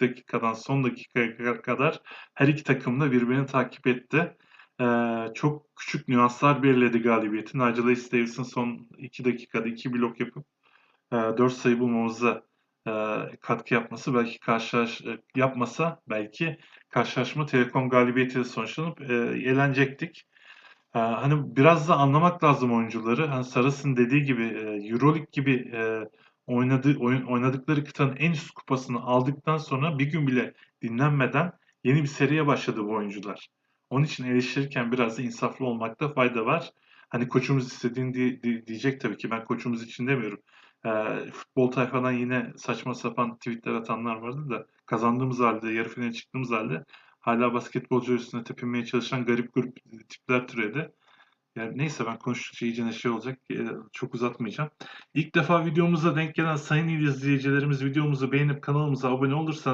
dakikadan son dakikaya kadar her iki takım da birbirini takip etti. Ee, çok küçük nüanslar belirledi galibiyeti. Nigel Davis'in son 2 dakikada 2 blok yapıp e, 4 sayı bulmamıza e, katkı yapması belki karşılaş e, yapmasa belki karşılaşma Telekom galibiyetiyle sonuçlanıp e, eğlenecektik. E, hani biraz da anlamak lazım oyuncuları. Hani Saras'ın dediği gibi e, EuroLeague gibi e, oynadığı oyun oynadıkları kıtanın en üst kupasını aldıktan sonra bir gün bile dinlenmeden yeni bir seriye başladı bu oyuncular. Onun için eleştirirken biraz da insaflı olmakta fayda var. Hani koçumuz istediğini di- di- diyecek tabii ki ben koçumuz için demiyorum. Ee, futbol tayfadan yine saçma sapan tweetler atanlar vardı da kazandığımız halde, yarı finale çıktığımız halde hala basketbolcu üstüne tepinmeye çalışan garip grup tipler türedi. Yani neyse ben konuştukça iyice şey olacak. Ee, Çok uzatmayacağım. İlk defa videomuza denk gelen sayın izleyicilerimiz videomuzu beğenip kanalımıza abone olursanız